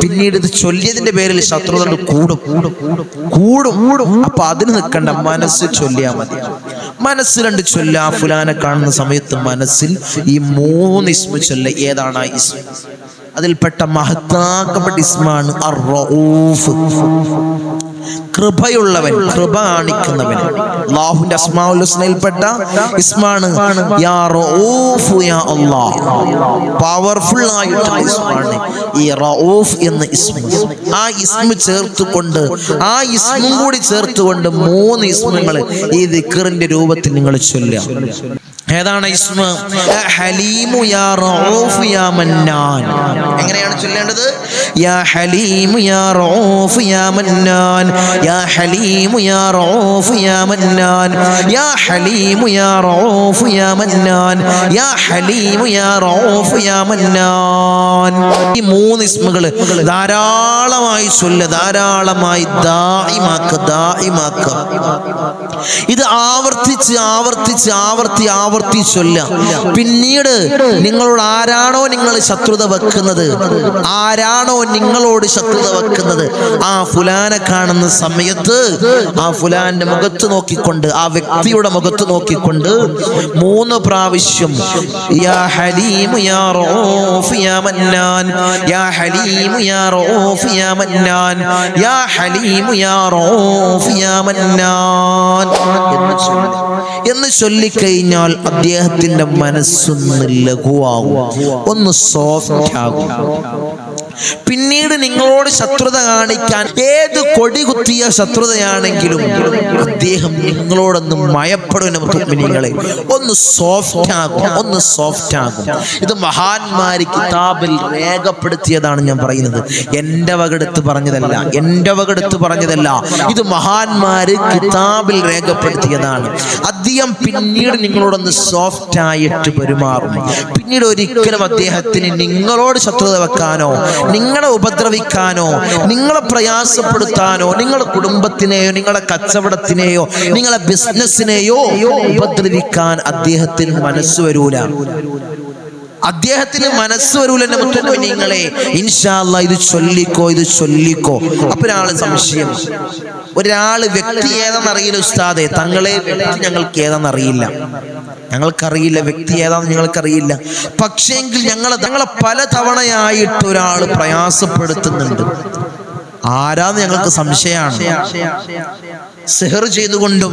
പിന്നീട് ഇത് ചൊല്ലിയതിന്റെ പേരിൽ ശത്രുത കൂടും കൂടും. കൂടും. അപ്പൊ അതിന് നിൽക്കണ്ട മനസ്സ് ചൊല്ലിയാ മതി. മനസ്സിലുണ്ട് ചൊല്ല ഫുലാനെ കാണുന്ന സമയത്ത് മനസ്സിൽ ഈ മൂന്ന് ഇസ്മ ചൊല്ല ഏതാണ് ആ ഇസ്മ? അതിൽപ്പെട്ട മഹത്താക്കപ്പെട്ട ഇസ്മാണ് കൃപയുള്ളവൻ കൃപ കാണിക്കുന്നവൻ. അള്ളാഹുവിന്റെ അസ്മാഉൽ ഹുസ്നയിൽപ്പെട്ട ഇസ്മാണ്. യാ റഊഫ് യാ അല്ലാഹ്. പവർഫുൾ ആയിട്ടുള്ള ഇസ്മാണ്. ഈ റഊഫ് എന്ന ഇസ്മ. ആ ഇസ്മ ചേർത്തുകൊണ്ട് ആ ഇസ്മും കൂടി ചേർത്തുകൊണ്ട് മൂന്ന് ഇസ്മുകൾ ഈ ദിക്കറിന്റെ രൂപത്തിൽ നിങ്ങൾ ചൊല്ലുക. ഏതാണ് ഇസ്മ? ഹലീമു യാ റഊഫ് യാ മന്നാൻ. എങ്ങനെയാണ് ചൊല്ലേണ്ടത്? യാ ഹലീമു യാ റഊഫ് യാ മന്നാൻ. യാ ഹലീമു യാ റഊഫ് യാ മന്നാൻ. യാ ഹലീമു യാ റഊഫ് യാ മന്നാൻ. യാ ഹലീമു യാ റഊഫ് യാ മന്നാൻ. ഈ മൂന്ന് ഇസ്മുകൾ ധാരാളമായി ചൊല്ല് ധാരാളമായി ദായിമാക്ക ദായിമാക്ക ഇത് ആവർത്തിച്ച് ആവർത്തിച്ച് ആവർത്തി ആവർത്തി ചൊല്ല പിന്നീട് നിങ്ങളോട് ആരാണോ നിങ്ങൾ ശത്രുത വെക്കുന്നത്? ആരാണോ നിങ്ങളോട് ശത്രുത വെക്കുന്നത്? ആ ഫുലാനെ കാണുന്ന സമയത്ത് ആ ഫുലാന്റെ മുഖത്ത് നോക്കിക്കൊണ്ട് ആ വ്യക്തിയുടെ മുഖത്ത് നോക്കിക്കൊണ്ട് മൂന്ന് പ്രാവശ്യം യാ ഹലീം യാ റഊഫ് യാ മന്നാൻ യാ ഹലീം യാ റഊഫ് യാ മന്നാൻ യാ ഹലീം യാ റഊഫ് യാ മന്നാൻ എന്ന് ചൊല്ലി. എന്ന് ചൊല്ലിക്കഴിഞ്ഞാൽ അദ്ദേഹത്തിന്റെ മനസ്സൊന്ന് ലഘുവാകും ഒന്ന് സോഫ്റ്റ് ആകും. പിന്നീട് നിങ്ങളോട് ശത്രുത കാണിക്കാൻ ഏത് കൊടി കുത്തിയ ശത്രുതയാണെങ്കിലും അദ്ദേഹം നിങ്ങളോടൊന്ന് മുത്തുമിനിങ്ങളെ ഒന്ന് സോഫ്റ്റ് ആകും ഒന്ന് സോഫ്റ്റ് ആകും. ഇത് മഹാന്മാര് കിതാബിൽ രേഖപ്പെടുത്തിയതാണ് ഞാൻ പറയുന്നത്. എന്റെ വകെടുത്ത് പറഞ്ഞതല്ല എന്റെ വകെടുത്ത് പറഞ്ഞതല്ല. ഇത് മഹാന്മാര് കിതാബിൽ രേഖപ്പെടുത്തിയതാണ്. അദ്ദേഹം പിന്നീട് നിങ്ങളോടൊന്ന് സോഫ്റ്റ് ആയിട്ട് പെരുമാറും. പിന്നീട് ഒരിക്കലും അദ്ദേഹത്തിന് നിങ്ങളോട് ശത്രുത വെക്കാനോ നിങ്ങളെ ഉപദ്രവിക്കാനോ നിങ്ങളെ പ്രയാസപ്പെടുത്താനോ നിങ്ങളുടെ കുടുംബത്തിനെയോ നിങ്ങളുടെ കച്ചവടത്തിനെയോ നിങ്ങളെ ബിസിനസ്സിനെയോ ഉപദ്രവിക്കാൻ അദ്ദേഹത്തിന് മനസ്സ് വരൂല. അദ്ദേഹത്തിന് മനസ്സ് വരൂല നിങ്ങളെ ഇൻഷാല്ല ഇത് ചൊല്ലിക്കോ ഇത് ചൊല്ലിക്കോ. അപ്പൊ ഒരാൾ സംശയം. ഒരാൾ വ്യക്തി ഏതാണെന്ന് അറിയില്ല ഉസ്താദെ. തങ്ങളെ വ്യക്തി ഞങ്ങൾക്ക് ഏതാണെന്ന് അറിയില്ല. ഞങ്ങൾക്കറിയില്ല വ്യക്തി ഏതാണെന്ന് ഞങ്ങൾക്കറിയില്ല. പക്ഷേങ്കിൽ ഞങ്ങൾ ഞങ്ങളെ പല തവണയായിട്ട് ഒരാൾ പ്രയാസപ്പെടുത്തുന്നുണ്ട്. ആരാന്ന് ഞങ്ങൾക്ക് സംശയമാണ്. സെഹർ ചെയ്തുകൊണ്ടും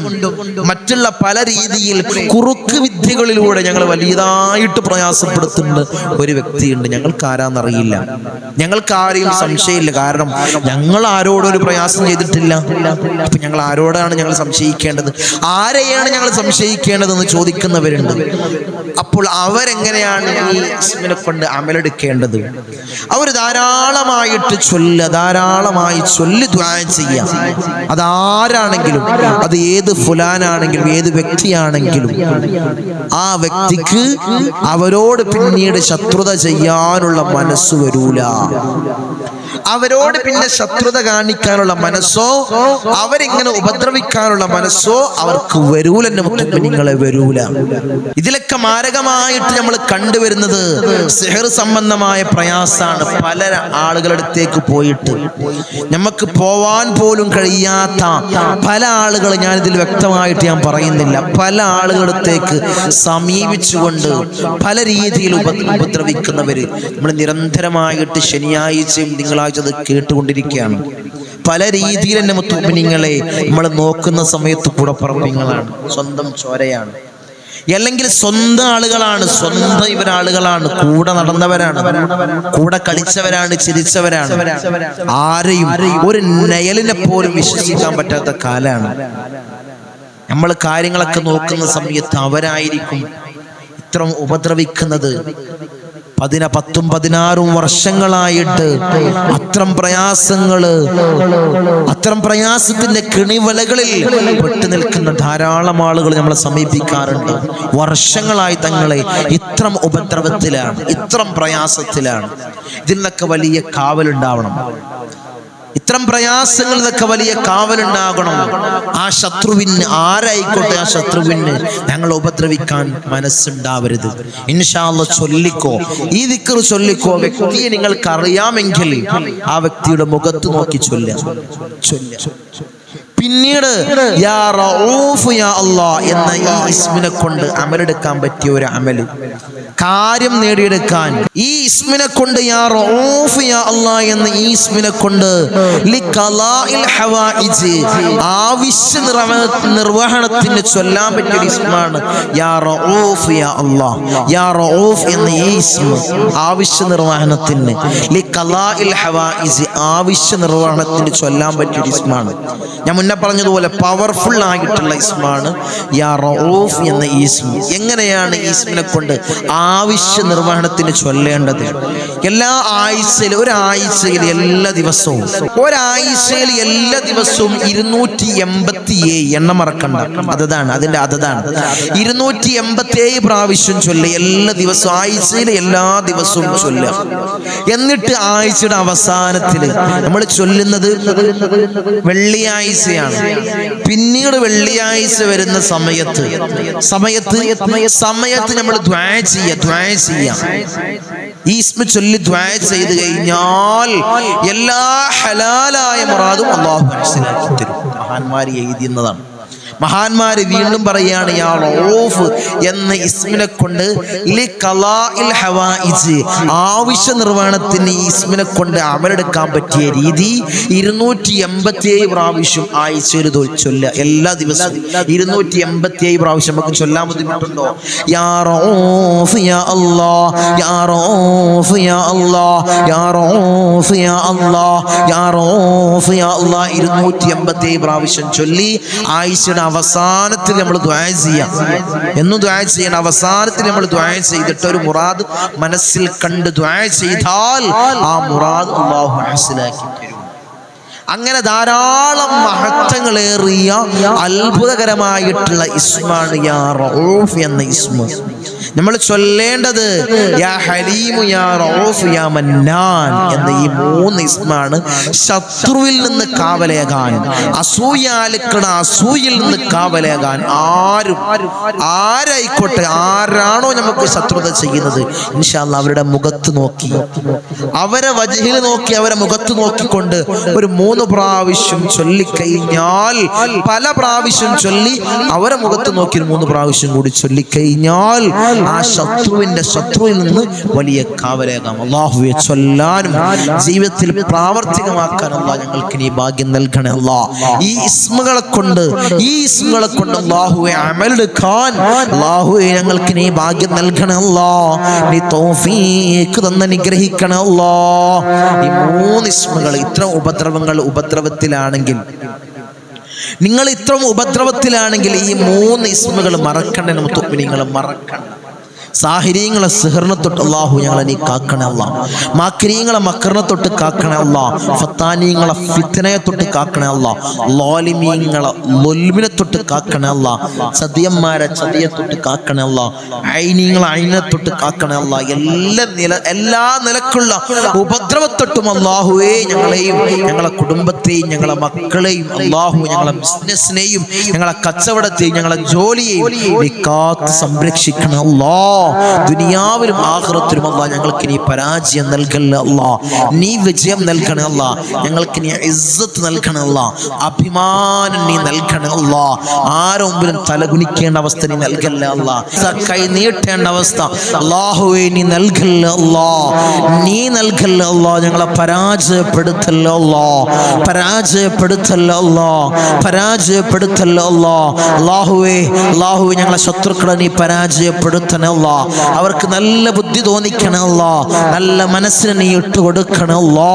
മറ്റുള്ള പല രീതിയിൽ കുറുക്ക് വിദ്യകളിലൂടെ ഞങ്ങൾ വലിയതായിട്ട് പ്രയാസപ്പെടുത്തുന്ന ഒരു വ്യക്തിയുണ്ട്. ഞങ്ങൾക്ക് ആരാന്നറിയില്ല. ഞങ്ങൾക്ക് ആരെയും സംശയമില്ല. കാരണം ഞങ്ങൾ ആരോടും ഒരു പ്രയാസം ചെയ്തിട്ടില്ല. അപ്പൊ ഞങ്ങൾ ആരോടാണ് ഞങ്ങൾ സംശയിക്കേണ്ടത്? ആരെയാണ് ഞങ്ങൾ സംശയിക്കേണ്ടതെന്ന് ചോദിക്കുന്നവരുണ്ട്. അപ്പോൾ അവരെങ്ങനെയാണ് ഈ ഇസ്മിനെ കൊണ്ട് അമലെടുക്കേണ്ടത്? അവർ ധാരാളമായിട്ട് ചൊല്ല ധാരാളമായി ചൊല്ലി ദ്വാരം ചെയ്യാം. അതാരാണെങ്കിലും അത് ഏത് ഫുലാനാണെങ്കിലും ഏത് വ്യക്തിയാണെങ്കിലും ആ വ്യക്തിക്ക് അവരോട് പിന്നീട് ശത്രുത ചെയ്യാനുള്ള മനസ്സ് വരൂല. അവരോട് പിന്നെ ശത്രുത കാണിക്കാനുള്ള മനസ്സോ അവരിങ്ങനെ ഉപദ്രവിക്കാനുള്ള മനസ്സോ അവർക്ക് വരൂല നിങ്ങളെ വരൂല. ഇതിലൊക്കെ മാരകമായിട്ട് നമ്മൾ കണ്ടുവരുന്നത് സെഹർ സംബന്ധമായ പ്രയാസാണ് പല ആളുകളടുത്തേക്ക് പോയിട്ട്. നമുക്ക് പോവാൻ പോലും കഴിയാത്ത പല ആളുകൾ ഞാൻ ഇതിൽ വ്യക്തമായിട്ട് ഞാൻ പറയുന്നില്ല. പല ആളുകളടുത്തേക്ക് സമീപിച്ചുകൊണ്ട് പല രീതിയിൽ ഉപ ഉപദ്രവിക്കുന്നവര്. നമ്മൾ നിരന്തരമായിട്ട് ശനിയാഴ്ചയും തിങ്കളാഴ്ച അത് കേട്ടുകൊണ്ടിരിക്കുകയാണ്. പല രീതിയിൽ തന്നെ മുത്തുമിനിങ്ങളെ നമ്മൾ നോക്കുന്ന സമയത്ത് കൂടെ പറമ്പിങ്ങളാണ്. സ്വന്തം ചോരയാണ്. അല്ലെങ്കിൽ സ്വന്തം ആളുകളാണ്. സ്വന്തം ഇവരാളുകളാണ്. കൂടെ നടന്നവരാണ്. കൂടെ കളിച്ചവരാണ്. ചിരിച്ചവരാണ്. ആരെയും ഒരു നയലിനെ പോലും വിശ്വസിക്കാൻ പറ്റാത്ത കാലാണ്. നമ്മൾ കാര്യങ്ങളൊക്കെ നോക്കുന്ന സമയത്ത് അവരായിരിക്കും ഇത്ര ഉപദ്രവിക്കുന്നത്. പതിന പത്തും പതിനാറും വർഷങ്ങളായിട്ട് അത്രം പ്രയാസങ്ങൾ അത്രം പ്രയാസത്തിന്റെ കിണിവലകളിൽ പെട്ടു നിൽക്കുന്ന ധാരാളം ആളുകൾ നമ്മളെ സമീപിക്കാറുണ്ട്. വർഷങ്ങളായി തങ്ങളെ ഇത്രം ഉപദ്രവത്തിലാണ് ഇത്രം പ്രയാസത്തിലാണ്. ഇതിൽ നിന്നൊക്കെ വലിയ കാവലുണ്ടാവണം. ഇത്തരം പ്രയാസങ്ങൾ ഇതൊക്കെ വലിയ കാവലുണ്ടാകണം. ആ ശത്രുവിന് ആരായിക്കോട്ടെ ആ ശത്രുവിന് ഞങ്ങൾ ഉപദ്രവിക്കാൻ മനസ്സുണ്ടാവരുത്. ഇൻഷാല്ല ചൊല്ലിക്കോ. ഈ ദിക്കർ ചൊല്ലിക്കോ. വ്യക്തിയെ നിങ്ങൾക്ക് അറിയാമെങ്കിൽ ആ വ്യക്തിയുടെ മുഖത്ത് നോക്കി ചൊല്ലുക. ചൊല്ല പിന്നീട് യാ റഊഫ് യാ അല്ലാ എന്ന ഈ ഇസ്മിനെ കൊണ്ട് അമലെടുക്കാൻ പറ്റിയ ഒരു അമൽ കാര്യം നേടിയെടുക്കാൻ ഈ ഇസ്മിനെ കൊണ്ട് യാ റഊഫ് യാ അല്ലാ എന്ന ഈ ഇസ്മിനെ കൊണ്ട് ആവശ്യ നിർവഹണത്തിന് ചൊല്ലാൻ പറ്റിയ ഒരു ഇസ്മാണ് യാ റഊഫ് യാ അല്ലാ. യാ റഊഫ് എന്ന ഈ ഇസ്മ ആവശ്യ നിർവഹണത്തിന് ആവശ്യ നിർവഹണത്തിന് ചൊല്ലാൻ പറ്റിയ ഒരു ഇസ്മാണ്. ഞാൻ മുന്നേ പറഞ്ഞതുപോലെ പവർഫുൾ ആയിട്ടുള്ള ഇസ്മാണ് യാ എന്ന ഈസ്മ എങ്ങനെയാണ് ഈസ്മിനെ കൊണ്ട് ആവശ്യ നിർവഹണത്തിന് ചൊല്ലേണ്ടത്? എല്ലാ ആഴ്ചയിലും ഒരാഴ്ചയിൽ എല്ലാ ദിവസവും ഒരാഴ്ചയിൽ എല്ലാ ദിവസവും ഇരുന്നൂറ്റി എൺപത്തി ഏഴ് എണ്ണം മറക്കണ്ട അതാണ് അതിന്റെ അതതാണ്. ഇരുന്നൂറ്റി എൺപത്തി ഏഴ് പ്രാവശ്യം ചൊല്ലുക എല്ലാ ദിവസവും ആഴ്ചയിൽ എല്ലാ ദിവസവും ചൊല്ലുക എന്നിട്ട് ആഴ്ചയുടെ അവസാനത്തിൽ നമ്മൾ ചൊല്ലുന്നത് വെള്ളിയാഴ്ചയാണ്. പിന്നീട് വെള്ളിയാഴ്ച വരുന്ന സമയത്ത്. സമയത്ത് സമയത്ത് നമ്മൾ ദ്വാ ചെയ്യുക ദ്വാ ചെയ്യാം. ഈസ്മ ചൊല്ലി ദ്വാ ചെയ്ത് കഴിഞ്ഞാൽ എല്ലാ ഹലാലായ മുറാദും അള്ളാഹു മനസ്സിലാക്കി തരും. മഹാന്മാർ എഴുതിയുന്നതാണ്. മഹാന്മാര് വീണ്ടും പറയുകയാണ് യാ റഊഫ് എന്ന ഇസ്മിനെ കൊണ്ട് ആവശ്യ നിർവഹണത്തിന് ഇസ്മിനെ കൊണ്ട് അമലെടുക്കാൻ പറ്റിയ രീതി ഇരുന്നൂറ്റി എൺപത്തി ഏഴ് പ്രാവശ്യം ആഴ്ചയിൽ ചൊല്ല എല്ലാ ദിവസവും ഇരുന്നൂറ്റി എൺപത്തി ഏഴ് പ്രാവശ്യം. നമുക്ക് ചൊല്ലാൻ ബുദ്ധിമുട്ടുണ്ടോ? ഇരുന്നൂറ്റി എൺപത്തി ഏഴ് പ്രാവശ്യം ചൊല്ലി ആഴ്ചയുടെ അവസാനത്തിൽ നമ്മൾ ദ്വായ ചെയ്യാം. എന്നും ദ്വായ ചെയ്യണം. അവസാനത്തിൽ നമ്മൾ ദ്വായ ചെയ്തിട്ട് ഒരു മുറാദ് മനസ്സിൽ കണ്ട് ദ്വായ ചെയ്താൽ ആ മുറാദ് അള്ളാഹു മനസ്സിലാക്കി തരും. അങ്ങനെ ധാരാളം മഹത്വങ്ങളേറിയ അത്ഭുതകരമായിട്ടുള്ള ഇസ്മാണ് യാ എന്ന ഇസ്മ. നമ്മൾ ചൊല്ലേണ്ടത് യാ ഹലീമു യാ യാ മന്നാൻ എന്ന ഈ മൂന്ന് ഇസ്മാണ് ശത്രുവിൽ നിന്ന് കാവലേകാൻ അസൂയാലുക്കണ അസൂയിൽ നിന്ന് കാവലേകാൻ ആരും ആരായിക്കോട്ടെ ആരാണോ നമുക്ക് ശത്രുത ചെയ്യുന്നത്? ഇൻഷാല്ല അവരുടെ മുഖത്ത് നോക്കി അവരെ വജഹിൽ നോക്കി അവരെ മുഖത്ത് നോക്കിക്കൊണ്ട് ഒരു മൂന്ന് പ്രാവശ്യം ചൊല്ലിക്കഴിഞ്ഞാൽ പല പ്രാവശ്യം ചൊല്ലി അവരെ മുഖത്ത് നോക്കി മൂന്ന് പ്രാവശ്യം കൂടി ചൊല്ലിക്കഴിഞ്ഞാൽ ആ ശത്രുവിന്റെ ശത്രുവിൽ നിന്ന് വലിയ കാവലേകാം. അള്ളാഹുവെ ചൊല്ലാനും ജീവിതത്തിൽ പ്രാവർത്തികമാക്കാൻ അള്ളാഹ് ഞങ്ങൾക്ക് നീ ഭാഗ്യം നൽകണേ അല്ലാ. ഈ ഇസ്മുകളെ കൊണ്ട് ഈ ഇസ്മുകളെ കൊണ്ട് അള്ളാഹുവെ അമലെടുക്കാൻ അള്ളാഹുവെ ഞങ്ങൾക്ക് നീ ഭാഗ്യം നൽകണേ അല്ലാ. നീ തൗഫീഖ് തന്ന് അനുഗ്രഹിക്കണേ അല്ലാ. ഈ മൂന്ന് ഇസ്മുകൾ ഇത്ര ഉപദ്രവങ്ങൾ ഉപദ്രവത്തിലാണെങ്കിൽ നിങ്ങൾ ഇത്ര ഉപദ്രവത്തിലാണെങ്കിൽ ഈ മൂന്ന് ഇസ്മുകൾ മറക്കണ്ട? നമുക്ക് നിങ്ങൾ മറക്കണ്ട. സാഹിര്യങ്ങളെ സിഹറിനെ തൊട്ട് അള്ളാഹു ഞങ്ങളെ നീ കാക്കണേ അല്ല. മാക്രീങ്ങളെ മക്കറിനെ തൊട്ട് കാക്കണേ അല്ല. ഫത്താനീങ്ങളെ ഫിത്തനയെ തൊട്ട് കാക്കണേ അല്ല. ലോലിമീങ്ങളെ ലൊൽമിനെ തൊട്ട് കാക്കണേ അല്ല. ചതിയന്മാരെ ചതിയെ തൊട്ട് കാക്കണേ അല്ല. ഐനീങ്ങളെ ഐനെ തൊട്ട് കാക്കണേ അല്ല. എല്ലാ നില എല്ലാ നിലക്കുള്ള ഉപദ്രവത്തൊട്ടും അള്ളാഹുവേ ഞങ്ങളെയും ഞങ്ങളെ കുടുംബത്തെയും ഞങ്ങളെ മക്കളെയും അള്ളാഹു ഞങ്ങളെ ബിസിനസ്സിനെയും ഞങ്ങളെ കച്ചവടത്തെയും ഞങ്ങളെ ജോലിയെയും നീ കാത്ത് സംരക്ഷിക്കണം അല്ലാ. ദുനിയാവിലും ആഹ്റത്തിലും അല്ല ഞങ്ങൾക്ക് നീ പരാജയം നൽകല്ല അല്ലാ നീ വിജയം നൽകണേ അല്ല ഞങ്ങൾക്ക് നീ ഇസ്സത്ത് നൽകണേ അല്ല അഭിമാനം നീ നൽകണേ അല്ല ആരും മുമ്പിലും തലകുനിക്കേണ്ട അവസ്ഥ നീ നൽകല്ല അല്ല കൈ നീട്ടേണ്ട അവസ്ഥ അള്ളാഹുവെ നീ നൽകല്ല അല്ലാ നീ നൽകല്ല അല്ലാ ഞങ്ങളെ പരാജയപ്പെടുത്തല്ല അല്ലാ പരാജയപ്പെടുത്തല്ല അല്ലാ പരാജയപ്പെടുത്തല്ല അല്ലാ അള്ളാഹുവേ അള്ളാഹുവെ ഞങ്ങളെ ശത്രുക്കളെ നീ പരാജയപ്പെടുത്തണ അല്ലാ അവർക്ക് നല്ല ബുദ്ധി തോന്നിക്കണ അല്ലാ നല്ല മനസ്സിന് നീ ഇട്ട് കൊടുക്കണ അല്ലാ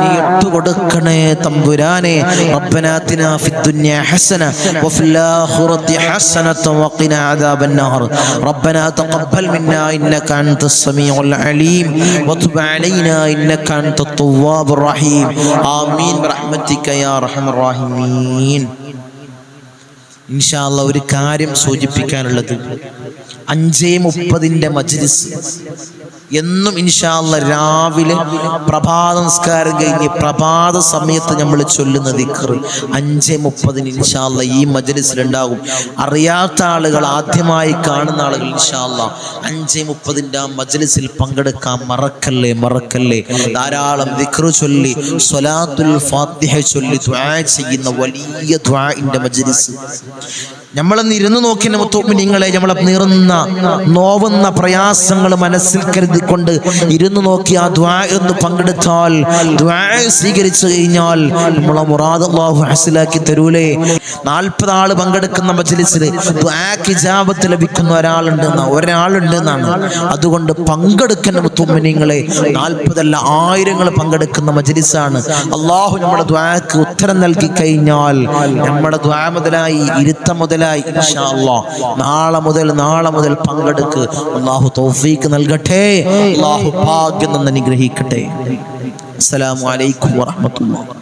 നീ ഇട്ട് കൊടുക്കണേ തമ്പുരാനെ ربنا آتنا في الدنيا حسنة وفي الآخرة حسنة وقنا عذاب النار ربنا تقبل منا إنك أنت السميع العليم وتب علينا إنك أنت التواب الرحيم آمين برحمتك يا أرحم الراحمين ഇൻഷാല്ല ഒരു കാര്യം സൂചിപ്പിക്കാനുള്ളത് അഞ്ചേ മുപ്പതിന്റെ മജ്ലിസ്. എന്നും ഇൻഷാല്ല രാവിലെ പ്രഭാത നമസ്കാരം കഴിഞ്ഞ് പ്രഭാത സമയത്ത് നമ്മൾ ചൊല്ലുന്ന ദിക്കർ അഞ്ചേ മുപ്പതിന് ഇൻഷാല്ല ഈ മജ്ലിസിലുണ്ടാകും അറിയാത്ത ആളുകൾ ആദ്യമായി കാണുന്ന ആളുകൾ ഇൻഷാല്ല അഞ്ചേ മുപ്പതിന്റെ ആ മജ്ലിസിൽ പങ്കെടുക്കാൻ മറക്കല്ലേ മറക്കല്ലേ? ധാരാളം ദിക്കർ ചൊല്ലി സ്വലാത്തുൽ ഫാത്തിഹ ചൊല്ലി ദ്വാ ചെയ്യുന്ന വലിയ ദ്വാഇന്റെ മജ്ലിസ്. നമ്മളൊന്ന് ഇരുന്ന് നോക്കി നിങ്ങളെ നമ്മളെ നീറുന്ന നോവുന്ന പ്രയാസങ്ങൾ മനസ്സിൽ കരുതിക്കൊണ്ട് ഇരുന്ന് നോക്കി ആ ദ്വാ എന്ന് പങ്കെടുത്താൽ ദ്വാ സ്വീകരിച്ചു കഴിഞ്ഞാൽ നമ്മളെ മുറാദ് അള്ളാഹു ഹസിലാക്കി തരൂലേ. നാൽപ്പത് ആൾ പങ്കെടുക്കുന്ന മജ്ലിസിൽ ദ്വാക്ക് ലഭിക്കുന്ന എന്നാ ഒരാളുണ്ട് എന്നാണ് അതുകൊണ്ട് പങ്കെടുക്കുന്ന മുത്തുമിനിങ്ങളെ നാൽപ്പതല്ല ആയിരങ്ങൾ പങ്കെടുക്കുന്ന മജ്ലിസാണ്. അള്ളാഹു നമ്മുടെ ദ്വാക്ക് ഉത്തരം നൽകി കഴിഞ്ഞാൽ നമ്മുടെ ദ്വാ മുതലായി ഇരുത്തം മുതലായി അല്ലാ നാളെ മുതൽ നാളെ മുതൽ പങ്കെടുക്ക്. അള്ളാഹു തോഫീക്ക് നൽകട്ടെ. അള്ളാഹു ഭാഗ്യം നിന്ന് അനുഗ്രഹിക്കട്ടെ. അസ്സലാമു അലൈക്കും വറഹ്മത്തുള്ളാഹി.